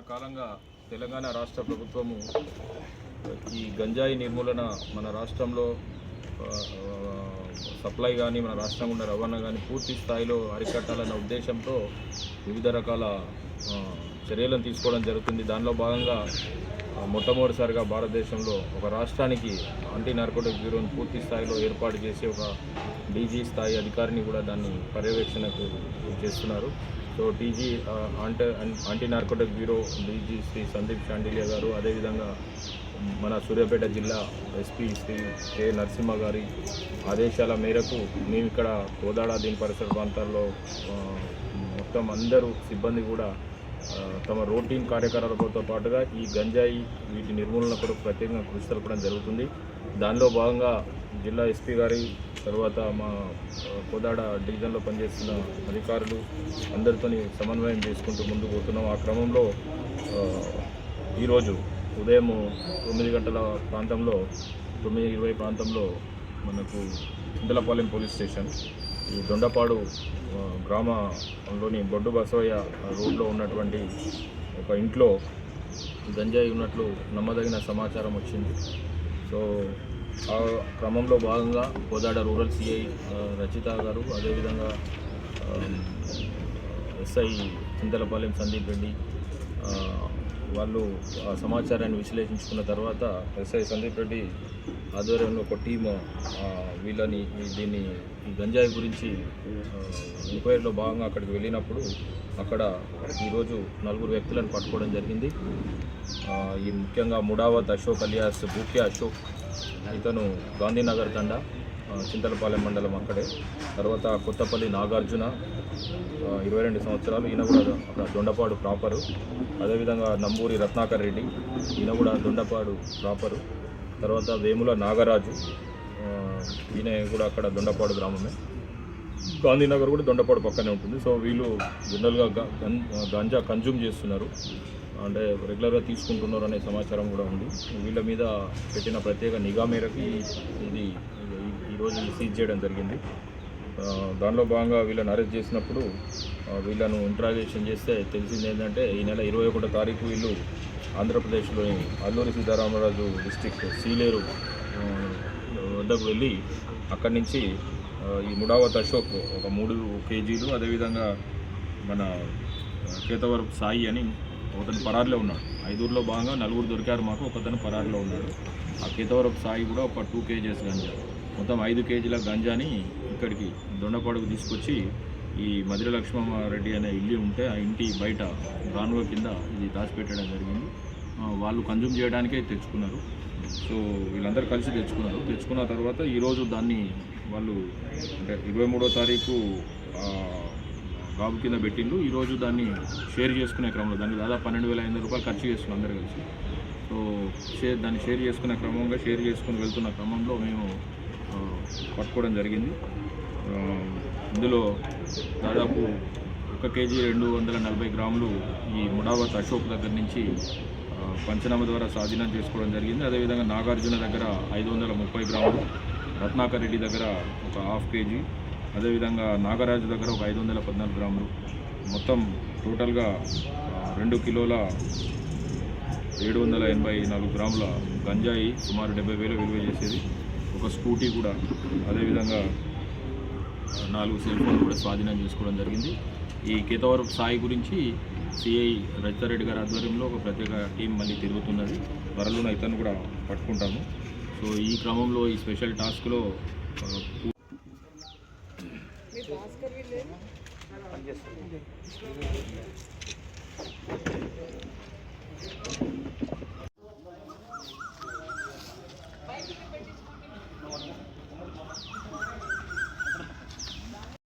కాలంగా తెలంగాణ రాష్ట్ర ప్రభుత్వము ఈ గంజాయి నిర్మూలన మన రాష్ట్రంలో సప్లై కానీ మన రాష్ట్రం ఉన్న రవాణా కానీ పూర్తి స్థాయిలో అరికట్టాలన్న ఉద్దేశంతో వివిధ రకాల చర్యలను తీసుకోవడం జరుగుతుంది. దానిలో భాగంగా మొట్టమొదటిసారిగా భారతదేశంలో ఒక రాష్ట్రానికి యాంటీ నార్కోటిక్ బ్యూరోను పూర్తి స్థాయిలో ఏర్పాటు చేసి ఒక డీజీ స్థాయి అధికారిని కూడా దాన్ని పర్యవేక్షణకు చేస్తున్నారు. సో టీజీ అంటే anti narcotic bureau DG Shri Sandeep Shandilya గారు అదేవిధంగా మన సూర్యాపేట జిల్లా ఎస్పీ శ్రీ కె. నరసింహ గారి ఆదేశాల మేరకు మేము ఇక్కడ కోదాడ దీని పరిసర ప్రాంతాల్లో మొత్తం అందరూ సిబ్బంది కూడా తమ రోటీన్ కార్యకలాపాలతో పాటుగా ఈ గంజాయి వీటి నిర్మూలన కొరకు ప్రత్యేకంగా కృషి తెలపడం జరుగుతుంది. దానిలో భాగంగా జిల్లా ఎస్పీ గారి తర్వాత మా కోదాడ డివిజన్లో పనిచేస్తున్న అధికారులు అందరితోని సమన్వయం చేసుకుంటూ ముందుకు పోతున్నాం. ఆ క్రమంలో ఈరోజు ఉదయం తొమ్మిది గంటల ప్రాంతంలో తొమ్మిది ఇరవై ప్రాంతంలో మనకు ఇందలపాలెం పోలీస్ స్టేషన్ ఈ దొండపాడు గ్రామంలోని బొడ్డు బసవయ్య రోడ్లో ఉన్నటువంటి ఒక ఇంట్లో గంజాయి ఉన్నట్లు నమ్మదగిన సమాచారం వచ్చింది. సో ఆ క్రమంలో భాగంగా కోదాడ రూరల్ సిఐ రచిత గారు అదేవిధంగా ఎస్ఐ చింతలపాలెం సందీప్ రెడ్డి వాళ్ళు సమాచారాన్ని విశ్లేషించుకున్న తర్వాత ఎస్ఐ సందీప్ రెడ్డి ఆధ్వర్యంలో ఒక టీము వీళ్ళని దీన్ని గంజాయి గురించి ఎంక్వైరీలో భాగంగా అక్కడికి వెళ్ళినప్పుడు అక్కడ ఈరోజు నలుగురు వ్యక్తులను పట్టుకోవడం జరిగింది. ఈ ముఖ్యంగా ముడావత్ అశోక్ అలియాస్ బూక్యా అశోక్ ఇతను గాంధీనగర్ తండా చింతలపాలెం మండలం అక్కడే. తర్వాత కొత్తపల్లి నాగార్జున ఇరవై రెండు సంవత్సరాలు. ఈయన కూడా అక్కడ దొండపాడు ప్రాపరు. అదేవిధంగా నంబూరి రత్నాకర్ రెడ్డి ఈయన కూడా దొండపాడు ప్రాపరు. తర్వాత వేముల నాగరాజు ఈయన కూడా అక్కడ దొండపాడు గ్రామమే. గాంధీనగర్ కూడా దొండపాడు పక్కనే ఉంటుంది. సో వీళ్ళు జనరల్గా గంజా కన్జ్యూమ్ చేస్తున్నారు. అంటే రెగ్యులర్గా తీసుకుంటున్నారు అనే సమాచారం కూడా ఉంది. వీళ్ళ మీద పెట్టిన ప్రత్యేక నిఘా మేరకు ఇది ఈ- రోజులు సీజ్ చేయడం జరిగింది. దానిలో భాగంగా వీళ్ళని అరెస్ట్ చేసినప్పుడు వీళ్ళను ఇంట్రాగేషన్ చేస్తే తెలిసింది ఏంటంటే ఈ నెల ఇరవై ఒకటో తారీఖు వీళ్ళు ఆంధ్రప్రదేశ్లోని అల్లూరి సీతారామరాజు డిస్టిక్ సీలేరు వద్దకు వెళ్ళి అక్కడి నుంచి ఈ ముడావత్ అశోక్ ఒక మూడు కేజీలు అదేవిధంగా మన కేతవరపు సాయి అని ఒకతను పరారులో ఉన్నాడు. ఐదుగురిలో భాగంగా నలుగురు దొరికారు మాకు ఒకతను పరారులో ఉన్నాడు. ఆ కేతవరపు సాయి కూడా ఒక టూ కేజీస్ గంజా మొత్తం ఐదు కేజీల గంజాని ఇక్కడికి దొండపాడుకు తీసుకొచ్చి ఈ మధుర లక్ష్మణరెడ్డి అనే ఇల్లు ఉంటే ఆ ఇంటి బయట గానుగ కింద ఇది దాచిపెట్టడం జరిగింది. వాళ్ళు కన్జ్యూమ్ చేయడానికే తెచ్చుకున్నారు. సో వీళ్ళందరూ కలిసి తెచ్చుకున్నారు. తెచ్చుకున్న తర్వాత ఈరోజు దాన్ని వాళ్ళు అంటే ఇరవై మూడో తారీఖు గాబు బాబు కింద పెట్టిండు ఈరోజు దాన్ని షేర్ చేసుకునే క్రమంలో దానికి దాదాపు పన్నెండు వేల ఐదు రూపాయలు ఖర్చు చేస్తున్నాం అందరు కలిసి. సో షేర్ దాన్ని షేర్ చేసుకునే క్రమంగా షేర్ చేసుకుని వెళ్తున్న క్రమంలో మేము పట్టుకోవడం జరిగింది. ఇందులో దాదాపు ఒక కేజీ రెండు వందల నలభై గ్రాములు ఈ ముడావత్ అశోక్ దగ్గర నుంచి పంచనామ పంచనామా ద్వారా స్వాధీనం చేసుకోవడం జరిగింది. అదేవిధంగా నాగార్జున దగ్గర ఐదు వందల ముప్పై గ్రాములు రత్నాకర్ రెడ్డి దగ్గర ఒక హాఫ్ కేజీ అదేవిధంగా నాగరాజు దగ్గర ఒక ఐదు వందల పద్నాలుగు గ్రాములు. మొత్తం టోటల్గా రెండు కిలోల ఏడు వందల ఎనభై నాలుగు గ్రాముల గంజాయి సుమారు డెబ్బై వేలు విలువ చేసేది. ఒక స్కూటీ కూడా అదేవిధంగా నాలుగు సెల్ ఫోన్లు కూడా స్వాధీనం చేసుకోవడం జరిగింది. ఈ కేతవరపు సాయి గురించి సిఐ రజితారెడ్డి గారి ఆధ్వర్యంలో ఒక ప్రత్యేక టీం మళ్ళీ తిరుగుతున్నది. త్వరలో ఇతను కూడా పట్టుకుంటాము. సో ఈ క్రమంలో ఈ స్పెషల్ టాస్క్లో